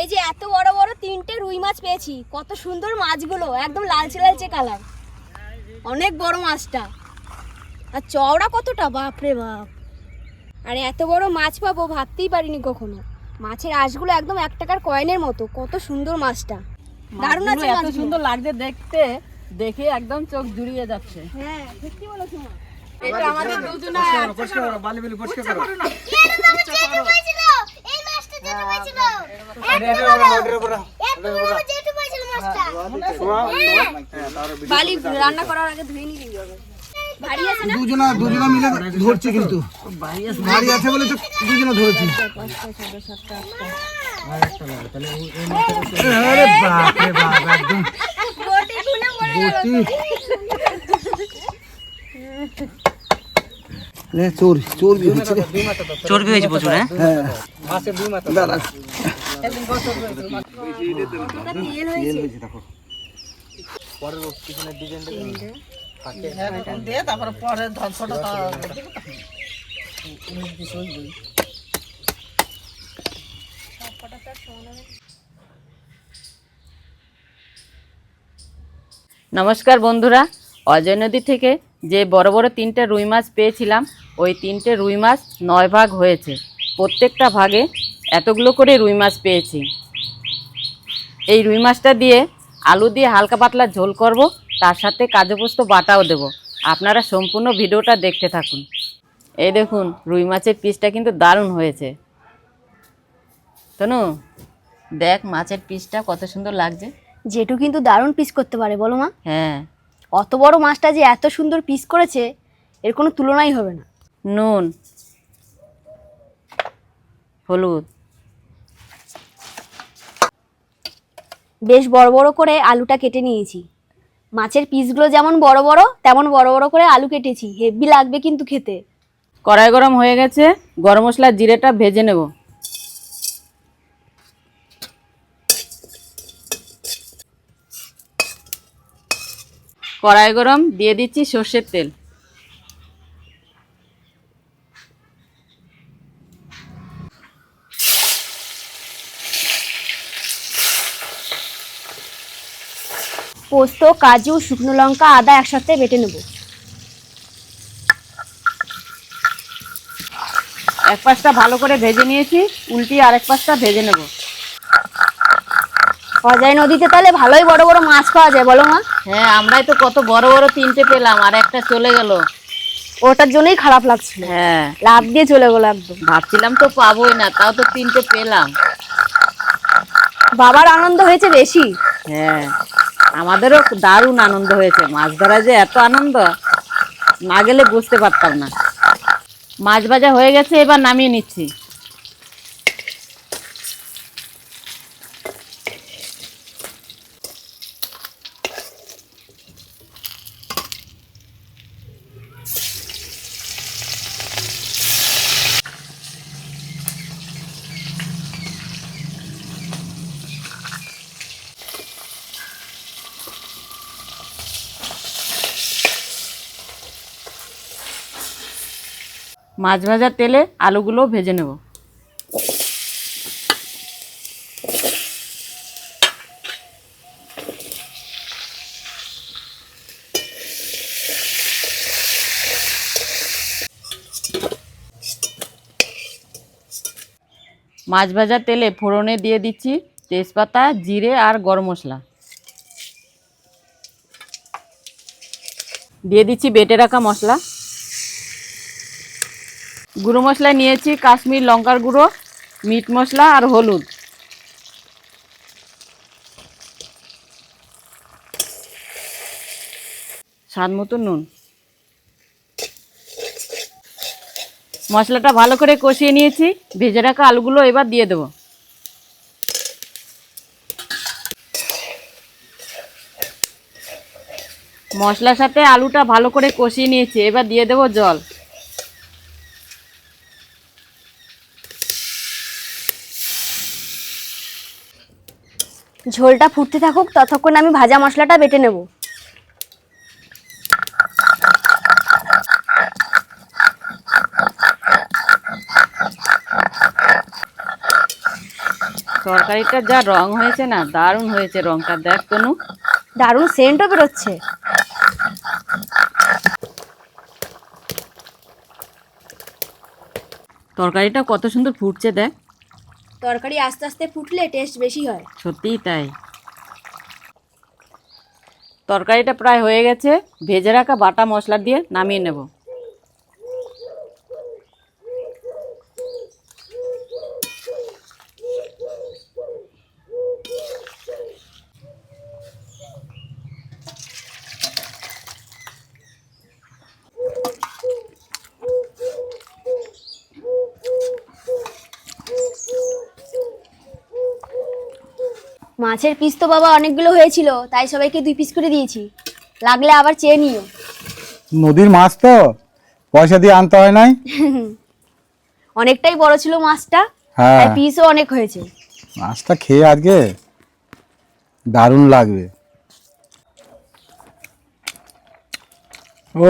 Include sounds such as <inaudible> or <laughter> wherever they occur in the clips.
এই যে এত বড় বড় তিনটে রুই মাছ পেয়েছি কত সুন্দর মাছগুলো একদম লালচে লালচে কালার অনেক বড় মাছটা। আর চওড়া কতটা বাপ রে বাপ। আর এত বড় মাছ পাবো ভাবতেই পারিনি কখনো। মাছের আঁশগুলো একদম এক টাকার কয়েনের মতো কত সুন্দর মাছটা। দারুণ আছে এত সুন্দর লাগছে দেখতে দেখে একদম চোখ জুড়িয়ে যাচ্ছে। হ্যাঁ সত্যি বলেছ এটা আমাদের দুজনা পরিষ্কার করো। বালি বালি পরিষ্কার করো এটা এটা ওরা ওটা ওরা বালি রান্না করার আগে ধুয়ে নিলেই হবে ভারী আছে না দুজনা দুজনা মিলে ধরছে কিন্তু। ভারী আছে বলে তো দুজনা ধরেছি। আরে বাপ বাপ একদম। বটি খুলে পড়ে গেল বটি এ চোর চোর বি হচ্ছে রে। চর্বি হয়েছে প্রচুর হ্যাঁ হ্যাঁ দিয়ে তারপরে পরে ধ্বংসটা নমস্কার বন্ধুরা অজয় নদী থেকে যে বড় বড় তিনটে রুই মাছ পেয়েছিলাম ওই তিনটে রুই মাছ নয় ভাগ হয়েছে। প্রত্যেকটা ভাগে এতগুলো করে রুই মাছ পেয়েছি। এই রুই মাছটা দিয়ে আলু দিয়ে হালকা পাতলা ঝোল করব তার সাথে কাজু পোস্ত বাটাও দেব। আপনারা সম্পূর্ণ ভিডিওটা দেখতে থাকুন। এই দেখুন রুই মাছের পিসটা কিন্তু দারুণ হয়েছে। তনু দেখ মাছের পিসটা কত সুন্দর লাগছে। জেঠু কিন্তু দারুণ পিস করতে পারে বলো মা। হ্যাঁ। অত বড় মাছটা যে এত সুন্দর পিস করেছে এর কোনো তুলনাই হবে না। নুন হলুদ। বেশ বড় বড় করে আলুটা কেটে নিয়েছি। মাছের পিসগুলো যেমন বড় বড় তেমন বড় বড় করে আলু কেটেছি। হেভি লাগবে কিন্তু খেতে। কড়াই গরম হয়ে গেছে গরম মশলা জিরেটা ভেজে নেব। কড়াই গরম দিয়ে দিচ্ছি সর্ষের তেল। পোস্ত কাজু শুকনো লঙ্কা আদা একসাথে বেটে নেব। এক পাশটা ভালো করে ভেজে নিয়েছি উল্টি আরেক পাশটা ভেজে নেব। অজয় নদীতে তাহলে ভালোই বড় বড় মাছ পাওয়া যায় বলো মা। হ্যাঁ আমরাই তো কত বড় বড় তিনটে পেলাম আর একটা চলে গেল। ওটার জন্যই খারাপ লাগছিল। হ্যাঁ। লাভ দিয়ে চলে গেলো একদম। ভাবছিলাম তো পাবোই না তাও তো তিনটে পেলাম। বাবার আনন্দ হয়েছে বেশি। হ্যাঁ। আমাদেরও দারুণ আনন্দ হয়েছে। মাছ ধরা যে এত আনন্দ, না গেলে বুঝতে পারতাম না। মাছ ভাজা হয়ে গেছে, এবার নামিয়ে নিচ্ছি। মাছ ভাজার তেলে আলুগুলো ভেজে নেব। মাছ ভাজার তেলে ফোড়নে দিয়ে দিচ্ছি তেজপাতা, জিরে আর গরম মশলা। দিয়ে দিচ্ছি বেটে রাখা মশলা। গুঁড়ো মশলা নিয়েছি, কাশ্মীর লঙ্কার গুঁড়ো, মিট মশলা আর হলুদ। স্বাদ মতো নুন। মশলাটা ভালো করে কষিয়ে নিয়েছি, ভেজে রাখা আলুগুলো এবার দিয়ে দেবো। মশলার সাথে আলুটা ভালো করে কষিয়ে নিয়েছি, এবার দিয়ে দেবো জল। ঝোলটা ফুটতে থাকুক ততক্ষণ আমি ভাজা মশলাটা বেটে নেব। তরকারিটার যা রং হয়েছে না দারুণ হয়েছে রংটা দেখ তনু। দারুণ সেন্টও বেরোচ্ছে। তরকারিটা কত সুন্দর ফুটছে দেখ। তরকারি আস্তে আস্তে ফুটলে টেস্ট বেশি হয়। সত্যিই তাই। তরকারিটা প্রায় হয়ে গেছে, ভেজে রাখা বাটা মশলা দিয়ে নামিয়ে নেব। মাছের পিস তো বাবা অনেকগুলো হয়েছিল তাই সবাইকে দুই পিস করে দিয়েছি। লাগলে আবার চেয়ে নিও। নদীর মাছ তো পয়সা দিয়ে আনতে হয় নাই? <laughs> অনেকটাই বড় ছিল মাছটা হ্যাঁ। আর পিসও অনেক হয়েছে। মাছটা খেয়ে আজকে দারুণ লাগবে। ও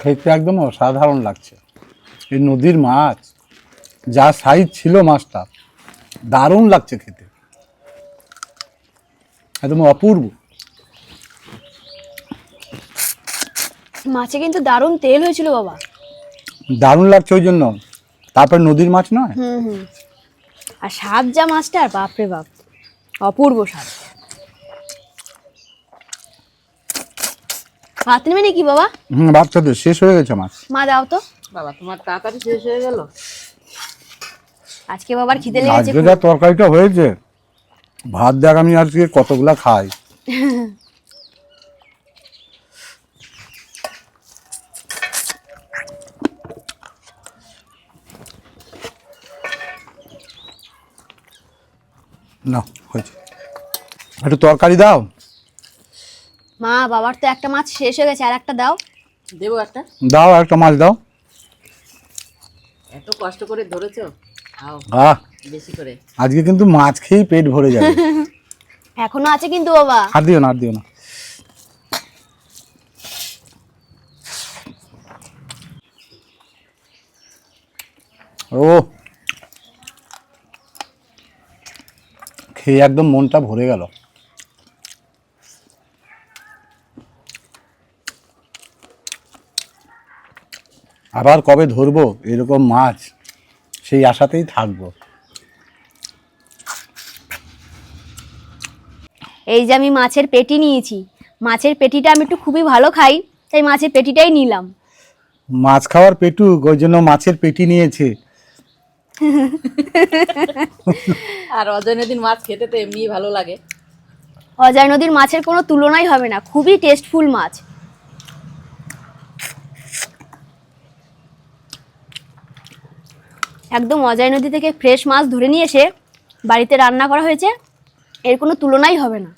খেতে একদম অসাধারণ লাগছে। এই নদীর মাছ। যা সাইজ ছিল মাছটা দারুণ লাগছে খেতে। একদম অপূর্ব। মাছে কিন্তু দারুণ তেল হয়েছিল বাবা। দারুণ লাগছে ওই জন্য। তারপর নদীর মাছ নয়? হুম হুম। আর স্বাদ যা মাছটার বাপরে বাপ। অপূর্ব স্বাদ ভাত নেবে নাকি বাবা? হুম বাচ্চাদের শেষ হয়ে গেছে মাছ। মা দাও তো। বাবা তোমার তাড়াতাড়ি শেষ হয়ে গেল? আজকে বাবার খিদে লেগেছে আজকে যা তরকারিটা হয়েছে ভাত দেখ আমি আজকে কতগুলা খাই। না হয়েছে। একটু তরকারি দাও। মা বাবার তো একটা মাছ শেষ হয়ে গেছে আর একটা দাও। দেবো একটা? দাও আর একটা মাছ দাও। এত কষ্ট করে ধরেছো? আহ বেশি করে। আজকে কিন্তু মাছ খেয়েই পেট ভরে যাবে। <laughs> এখনও আছে কিন্তু বাবা। আর দিও না আর দিও না। ও। খেয়ে একদম মনটা ভরে গেল। আবার কবে ধরবো? এরকম মাছ। সেই আশাতেই থাকব। এই যে আমি মাছের পেটি নিয়েছি মাছের পেটিটা আমি একটু খুবই ভালো খাই তাই মাছের পেটিটাই নিলাম। মাছ খাওয়ার পেটুক ওই জন্য মাছের পেটি নিয়েছে। আর অজয় নদীর মাছ খেতে তো এমনিই ভালো লাগে। অজয় নদীর মাছের কোনো তুলনাই হবে না খুবই টেস্টফুল মাছ। একদম অজয় নদী থেকে ফ্রেশ মাছ ধরে নিয়ে এসে বাড়িতে রান্না করা হয়েছে, এর কোনো তুলনাই হবে না।